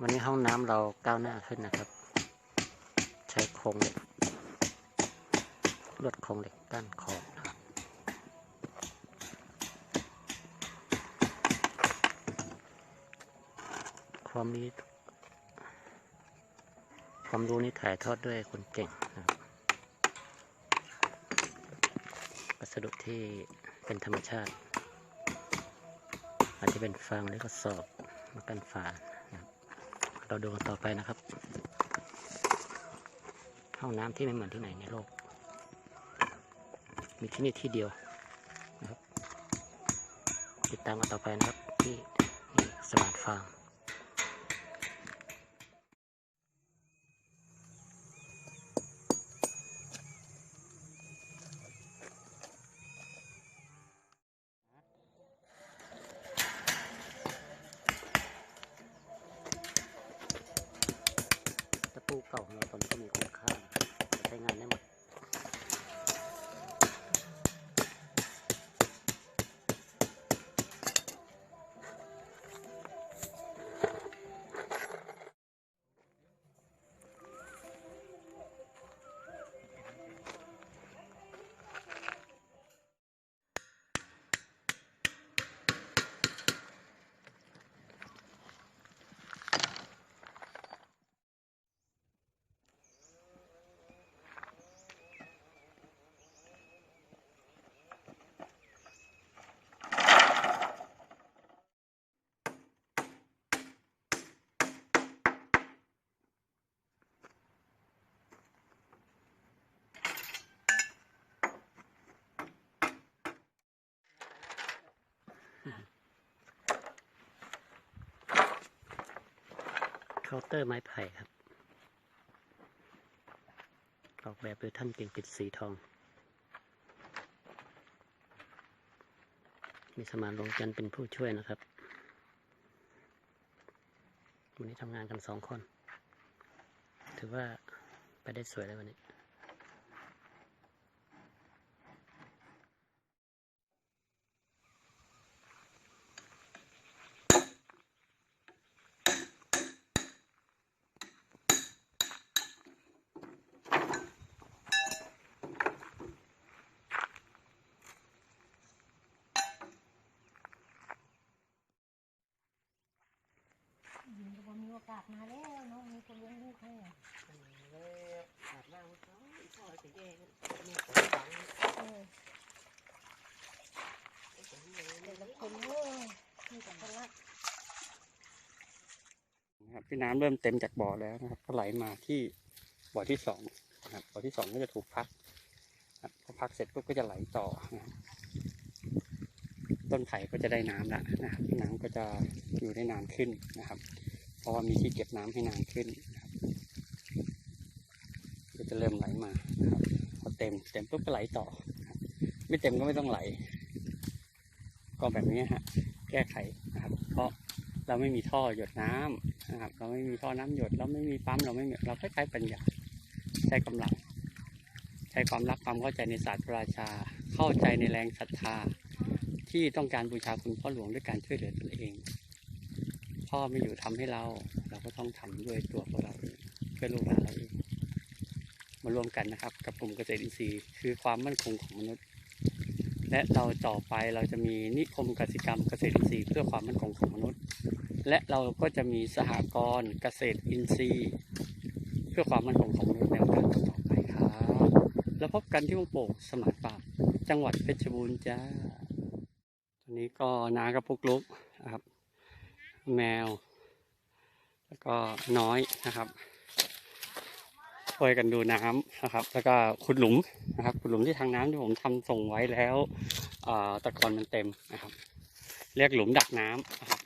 วันนี้ห้องน้ำเราก้าวหน้าขึ้นนะครับ ใช้โครงเหล็กลวดโครงเหล็กก้านขอบนะครับความนี้ความรู้นี้ถ่ายทอดด้วยคนเก่งนะครับวัสดุที่เป็นธรรมชาติ อาจจะเป็นฟางหรือกระสอบมากันฝา เราดูกันต่อไปนะครับ ห้องน้ำที่ไม่เหมือนที่ไหนในโลก มีที่นี่ที่เดียวนะครับ ติดตามกันต่อไปนะครับที่สมาร์ทฟาร์ม ตะปูเก่าของเราตอนนี้ก็มีคุณค่านะครับใช้งานได้หมด เคานเตอร์ไม้ไผ่ครับ ออกแบบโดยท่านเก่งกิจสีทอง มีสมานลงจันเป็นผู้ช่วยนะครับ วันนี้ทำงานกันสองคน ถือว่าไปได้สวยแล้ววันนี้ ยิงก็บ่มีโอกาสมาแล้วเนาะมีคนเลี้ยงลูกให้อะเลยอาบน้ำเขาพ่อจะแย่กันแม่ขอฝังเออแต่ละคนเว้ยมีแต่คนรักนะครับที่น้ำเริ่มเต็มจากบ่อแล้วนะครับก็ไหลมาที่บ่อที่สองนะครับบ่อที่สองก็จะถูกพักนะครับพอพักเสร็จปุ๊บก็จะไหลต่อนะครับต้นไผ่ก็จะได้น้ำละนะครับน้ำก็จะอยู่ได้นานขึ้นนะครับ ราะว่ามีที่เก็บน้ำให้นานขึ้นครับก็จะเริ่มไหลมาครับพอเต็มเต็มปุ๊บก็ไหลต่อ ไม่เต็มก็ไม่ต้องไหล ก็แบบนี้ฮะแก้ไขนะครับ เพราะเราไม่มีท่อหยดน้ำนะครับ เราไม่มีท่อน้ำหยด เราไม่มีปั๊มเราไม่มีเราคล้ายๆปัญญาใช้กำลัง ใช้ความรักความเข้าใจในศาสตร์พระราชา เข้าใจในแรงศรัทธาที่ต้องการบูชาคุณพ่อหลวงด้วยการช่วยเหลือตนเอง พ่อไม่อยู่ทำให้เรา เราก็ต้องทำด้วยตัวของเราเองเพื่อลูกหลานเราเองมาร่วมกันนะครับ กับกลุ่มเกษตรอินทรีย์คือความมั่นคงของมนุษย์ และเราต่อไปเราจะมีนิคมกสิกรรมเกษตรอินทรีย์เพื่อความมั่นคงของมนุษย์ และเราก็จะมีสหกรณ์เกษตรอินทรีย์ เพื่อความมั่นคงของมนุษย์ในโอกาสต่อไปครับแล้วพบกันที่วงโป่งสมาร์ทฟาร์มจังหวัดเพชรบูรณ์จ้าตอนนี้ก็นากระปุกลุก แมว แล้วก็น้อยนะครับช่วยกันดูน้ำนะครับ แล้วก็ขุดหลุมนะครับขุดหลุมที่ทางน้ำที่ผมทำส่งไว้แล้วอ่อตะกอนมันเต็มนะครับ เรียกหลุมดักน้ำนะครับ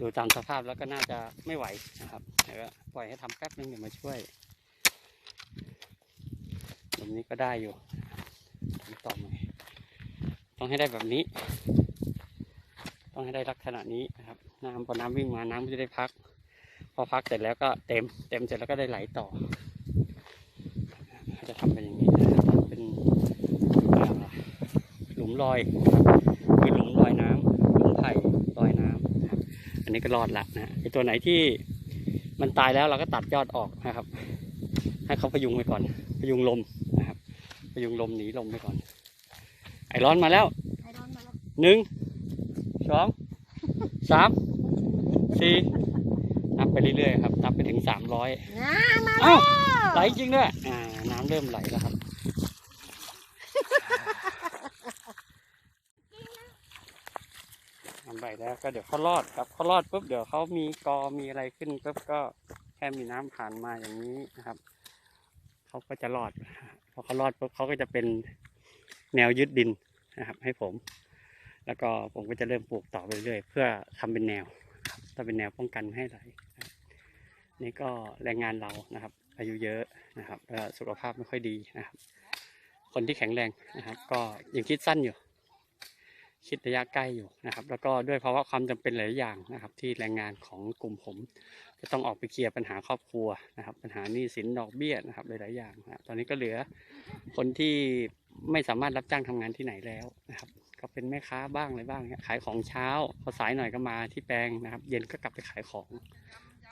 ดูตามสภาพแล้วก็น่าจะไม่ไหวนะครับเดี๋ยวปล่อยให้ทำแป๊บนึงเดี๋ยวมาช่วย หลุมนี้ก็ได้อยู่ต่อใหม่ต้องให้ได้แบบนี้ ต้องให้ได้ลักษณะนี้นะครับ น้ำพอน้ำวิ่งมาน้ำก็จะได้พัก พอพักเสร็จแล้วก็เต็ม เต็มเสร็จแล้วก็ได้ไหลต่อ จะทำเป็นอย่างนี้นะครับเป็นอ่าหลุมลอยนะครับคือหลุมลอยน้ำหลุมไผ่ลอยน้ำนะครับนนี้ก็รอดละนะไอตัวไหนที่มันตายแล้วเราก็ตัดยอดออกนะครับ ให้เขาพยุงไปก่อน พยุงลมนะครับ พยุงลมหนีลมไปก่อน ไอร้อนมาแล้วไอรอนมาแล้วหนึ่ง สองสามสี่นับไปเรื่อยๆครับนับไปถึงสามร้อยน้ามาเอ้าแล้วไหลจริงด้วยอ่าน้ำเริ่มไหลแล้วครับน้ำไหลแล้วก็เดี๋ยวเขารอดครับเขารอดปุ๊บเดี๋ยวเขามีกอมีอะไรขึ้นปุ๊บก็แค่มีน้ำผ่านมาอย่างนี้นะครับเขาก็จะรอดพอเขารอดปุ๊บเขาก็จะเป็นแนวยึดดินนะครับ ให้ผม แล้วก็ผมก็จะเริ่มปลูกต่อไปเรื่อยเพื่อทำเป็นแนวครับถ้าเป็นแนวป้องกันให้ไหลยนี่ก็แรงงานเรานะครับ อายุเยอะนะครับแล้วสุขภาพไม่ค่อยดีนะครับ คนที่แข็งแรงนะครับ ก็ยังคิดสั้นอยู่ คิดระยะใกล้อยู่นะครับ แล้วก็ด้วยภาวะความจำเป็นหลายอย่างนะครับ ที่แรงงานของกลุ่มผม จะต้องออกไปเคลียร์ปัญหาครอบครัวนะครับ ปัญหาหนี้สินดอกเบี้ยนะครับหลายๆอย่างนะตอนนี้ก็เหลือคนที่ไม่สามารถรับจ้างทำงานที่ไหนแล้วนะครับ ก็เป็นแม่ค้าบ้างอะไรบ้างเนี่ยขายของเช้าพอสายหน่อยก็มาที่แปลงนะครับ เย็นก็กลับไปขายของ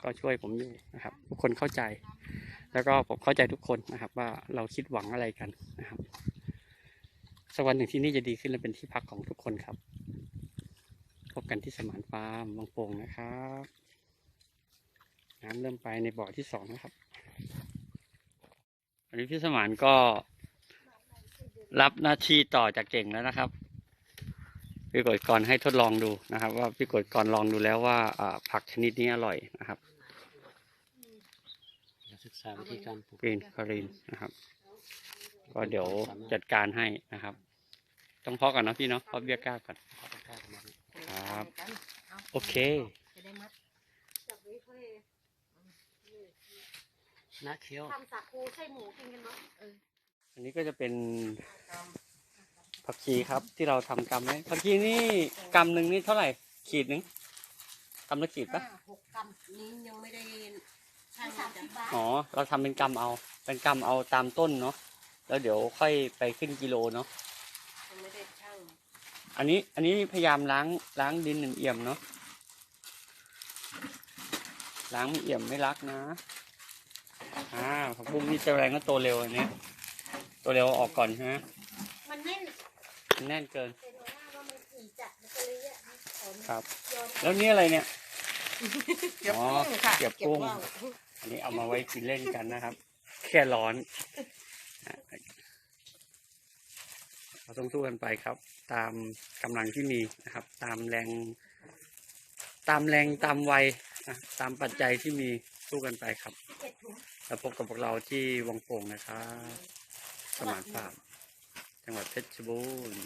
ก็ช่วยผมอยู่นะครับ ทุกคนเข้าใจ แล้วก็ผมเข้าใจทุกคนนะครับ ว่าเราคิดหวังอะไรกันนะครับสักวันหนึ่งที่นี่จะดีขึ้นและเป็นที่พักของทุกคนครับ พบกันที่สมานฟาร์มบางโป่งนะครับน้ำเริ่มไปในบ่อที่สองนะครับอันนี้พี่สมานก็รับหน้าที่ต่อจากเก่งแล้วนะครับ พี่กดกรให้ทดลองดูนะครับ ว่าพี่กดกรลองดูแล้วว่าอ่าผักชนิดนี้อร่อยนะครับศึกษาวิธีการปลูกกรีนคารินนะครับ ก็เดี๋ยวจัดการให้นะครับ ต้องเพาะก่อนนะพี่เนาะเพาะเบี้ยก้าก่อนข้าวกล้ากันมาครับเอาโอเคจะได้มัดจับไว้ค่อยน้าเคี้ยวทำสาคูใส่หมูกินกันเนาะเอออันนี้ก็จะเป็น ผักชีครับ ที่เราทำกำไว้ผักชีนี่กำหนึ่งนี่เท่าไหร่ ขีดหนึ่งกำละขีดปะห้าหกกรัมนี้ยังไม่ได้ให้สามสิบบาทอ๋อเราทำเป็นกำเอา เป็นกำเอาตามต้นเนาะแล้วเดี๋ยวค่อยไปขึ้นกิโลเนาะยังไม่ได้ช่างอันนี้อันนี้พยายามล้างล้างดินเอี่ยมๆเนาะล้างไม่เอี่ยมไม่รักนะอ่าผักบุ้งนี่จะแรงก็โตเร็วอันเนี้ยโตเร็วเอาออกก่อนใช่ไหมมันแน่นมัน แน่นเกินเป็นหัวหน้าว่ามันขี่จัดมันก็เลยอะขอครับย้อนแล้วนี่อะไรเนี่ย เก็บอ๋อกุ้งค่ะเก็บกุ้ง ว่าวอันนี้เอามาไว้กินเล่นกันนะครับ แค่ร้อนเราต้องสู้กันไปครับ ตามกำลังที่มีนะครับ ตามแรง ตามแรงตามวัยนะตามปัจจัยที่มีสู้กันไปครับ เจ็ดถุง แล้วพบกับพวกเราที่วังโป่งนะครับ สมานฟาร์ม จังหวัดเพชรบูรณ์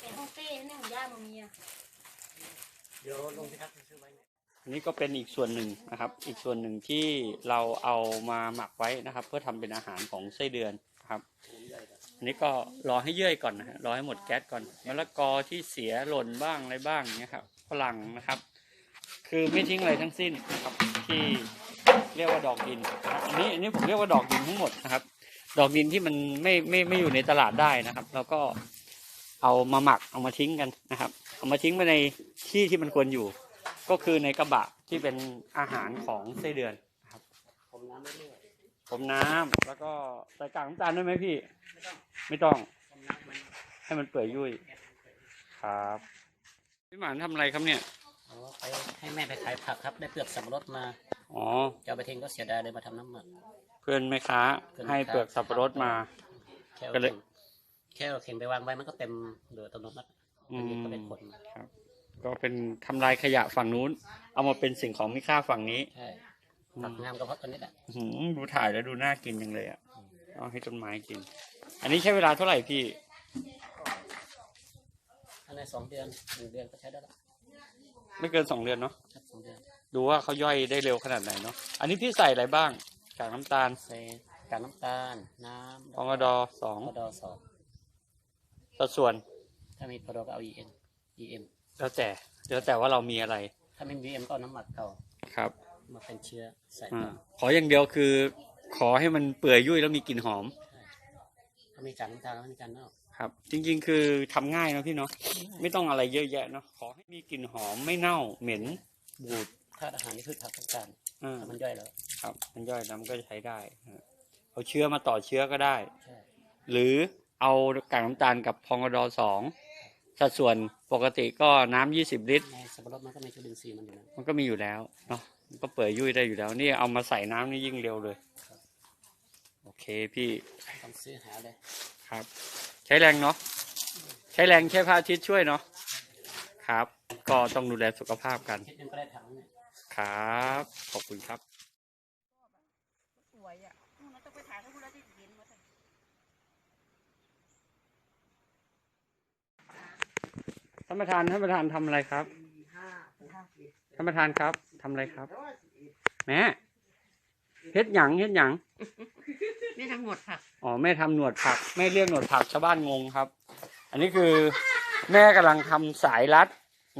เป็นห้องเต้เนี่ยของย่ามามีอะเดี๋ยวลงที่ทักซื้อไว้เนี่ยอันนี้ก็เป็นอีกส่วนหนึ่งนะครับ อีกส่วนหนึ่งที่เราเอามาหมักไว้นะครับ เพื่อทำเป็นอาหารของไส้เดือนนะครับอันนี้ก็รอให้เยื่อยก่อนนะฮะรอให้หมดแก๊สก่อนมะละกอที่เสียหล่นบ้างอะไรบ้างเนี้ยครับฝรั่งนะครับ คือไม่ทิ้งอะไรทั้งสิ้นนะครับที่เรียกว่าดอกดินนะครับอันนี้อันนี้ผมเรียกว่าดอกดินทั้งหมดนะครับ ดอกดินที่มันไม่ไม่ไม่อยู่ในตลาดได้นะครับเราก็เอามาหมักเอามาทิ้งกันนะครับ เอามาทิ้งไปในที่ที่มันควรอยู่ ก็คือในกระบะที่เป็นอาหารของไส้เดือนนะครับ ผมน้ำไม่เรื่อยผมน้ำแล้วก็ใส่กากน้ำตาลด้วยไหมพี่ ไม่ต้องผมน้ำมันให้มันเปื่อยยุ่ยครับพี่หมานทำอะไรครับเนี่ยเอาไปให้แม่ไปขายผักครับ ได้เปลือกสับปะรดมา อ๋อ จะเอาไปทิ้งก็เสียดายเลยมาทำน้ำหมัก เพื่อนแม่ค้าเพื่อนแม่ค้า ให้เปลือกสับปะรดมา แค่ก็เอาเลย เข่งแค่เอาเข่งไปวางไว้มันก็เต็มเหลือตรงนั้นอือันมนี้ก็เป็นผลครับ ก็เป็นทำลายขยะฝั่งนู้น เอามาเป็นสิ่งของมีค่าฝั่งนี้ ใช่ผักงามก็เพราะตัวนี้แหละอื้อหือดูถ่ายแล้วดูน่ากินจังเลยอะ เอาให้ต้นไม้กิน อันนี้ใช้เวลาเท่าไหร่พี่อันในสองเดือนหนึ่งเดือนก็ใช้ได้ละ ไม่เกินสองเดือนเนาะครับสองเดือนดูว่าเขาย่อยได้เร็วขนาดไหนเนาะอันนี้พี่ใส่อะไรบ้างกากน้ำตาลใส่กากน้ำตาล น้ำพองดอสองพอดอสองสัดส่วนถ้ามีพอดอก็เอา EN EM แล้วแต่แล้วแต่ว่าเรามีอะไร ถ้าไม่มี EM ก็เอาน้ำหมักเก่าครับมาเป็นเชื้อใส่อาต่อขออย่างเดียวคือ ขอให้มันเปื่อยยุ่ยแล้วมีกลิ่นหอม ถ้ามีกากน้ำตาลแล้วมีการเน่า ครับ จริง ๆ คือทำง่ายเนอะพี่เนาะไม่ต้องอะไรเยอะแยะเนาะขอให้มีกลิ่นหอมไม่เน่าเหม็นบูดธาตุอาหารที่พืชผักต้องการอ่าถ้ามันย่อยแล้วครับ มันย่อยแล้วมันก็จะใช้ได้นะฮะเอาเชื้อมาต่อเชื้อก็ได้ใช่หรือเอากากน้ำตาลกับพองกระดอสองสัดส่วนปกติก็น้ำยี่สิบลิตรในสับปะรดมันก็มีจุลินทรีย์มันอยู่นะมันก็มีอยู่แล้วเนาะมันก็เปื่อยยุ่ยได้อยู่แล้ว นี่เอามาใส่น้ำนี่ยิ่งเร็วเลย โอเคพี่ต้องซื้อหาเลยครับ ใช้แรงเนาะใช้แรงใช้พระอาทิตย์ช่วยเนาะครับ ก็ต้องดูแลสุขภาพกันคิดยังก็ได้ถังเนี่ยครับขอบคุณครับสวยอะนู่นเราต้องไปถ่ายให้คุณแล้วที่เห็นหมดอะท่านประธานท่านประธานทำอะไรครับท่านประธานครับทำอะไรครับ แม่ เฮ็ดหยังเฮ็ดหยังไม่ทั้งหมดค่ะอ๋อแม่ทำหนวดผักแม่เรียกหนวดผักชาวบ้านงงครับ อันนี้คือแม่กำลังทำสายรัด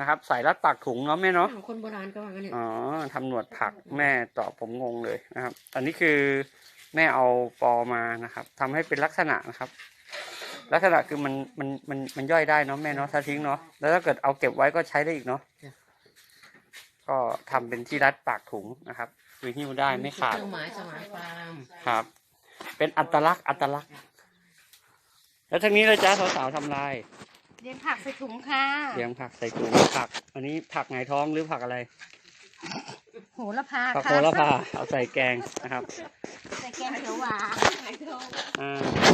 นะครับ สายรัดปากถุงเนาะแม่เนาะคนโบราณก็ว่างั้นเนี่ยอ๋อทำหนวดผักแม่ตอบผมงงเลยนะครับ อันนี้คือแม่เอาปอมานะครับทำให้เป็นลักษณะนะครับ ลักษณะคือมันมันมันมันย่อยได้เนาะแม่เนาะถ้าทิ้งเนาะแล้วถ้าเกิดเอาเก็บไว้ก็ใช้ได้อีกเนาะก็ทำเป็นที่รัดปากถุงนะครับ คือหิ้วได้ไม่ขาด เครื่องหมายสมานฟาร์มครับ เป็นอัตลักษณ์อัตลักษณ์ แล้วทางนี้เลยจ้าสาวๆทำลายเลี้ยงผักใส่ถุงค่ะเลี้ยงผักใส่ถุงผัก อันนี้ผักไงท้องหรือผักอะไร โหระพาผักค่ะโหระพาเอาใส่แกงนะครับ ใส่แกงเขียวหวานอ่า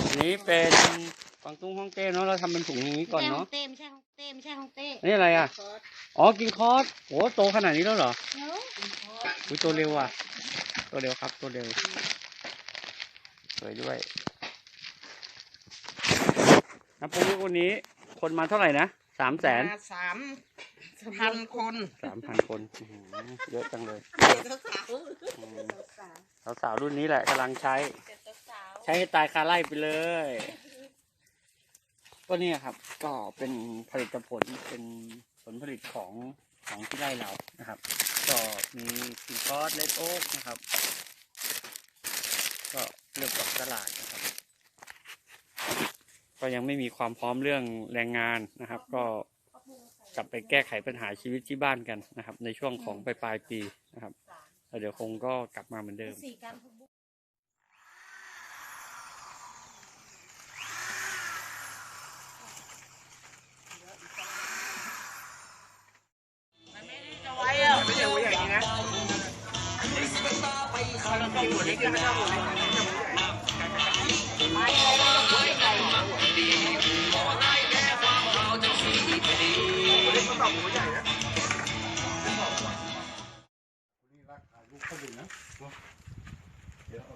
อันนี้เป็นกวางตุ้งฮ่องเต้เนาะเราทำเป็นถุงอย่างนี้ก่อนเนาะเต้ไม่ใช่ของเต้ไม่ใช่ของเต้อันนี่อะไรอะ อ๋อ กินคอสโอ้โตขนาดนี้แล้วเหรอ เนาะ อุ้ยตัวเร็วอะ ตัวเร็วครับตัวเร็ว สวยด้วย น้ำปูลูกวันนี้คนมาเท่าไหร่นะสามแสนมาสามพันคนสามพันคนอื้อหือเยอะจังเลยสาวอืมสาวๆรุ่นนี้แหละกำลังใช้ ใช้ให้ตายคาไล่ไปเลย ก็เนี่ยครับ ก็เป็นผลิตผลเป็นผลผลิตของ ของที่ไร่เรานะครับ ก็มีกินคอสเลดโอ๊กนะครับ ก็เลือกออกตลาดนะครับ ก็ยังไม่มีความพร้อมเรื่องแรงงานนะครับ ก็กลับไปแก้ไขปัญหาชีวิตที่บ้านกันนะครับ ในช่วงของปลายปลายปีนะครับแล้วเดี๋ยวคงก็กลับมาเหมือนเดิม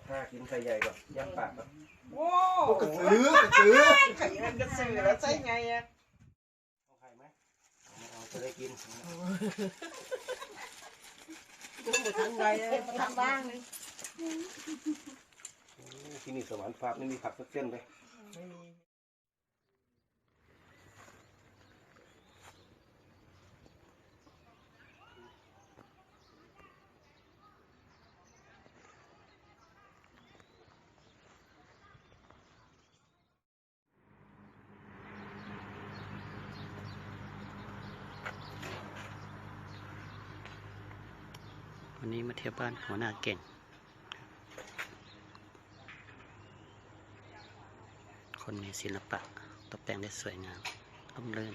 ผ้ากินไข่ใหญ่ก่อนย่างปากก่อนโอ้กระสือกระสือไข่มันกระสือแล้วใช่ไงอะเอาไข่ไหมเอาเอาจะได้กิน ทำไงทำบ้างเลยโอ้ที่นี่สวรรค์ฟาไม่มีผักสักเส้นเลย ไม่มี วันนี้มาเที่ยวบ้านหัวหน้าเก่ง คนมีศิลปะตกแต่งได้สวยงามร่มรื่น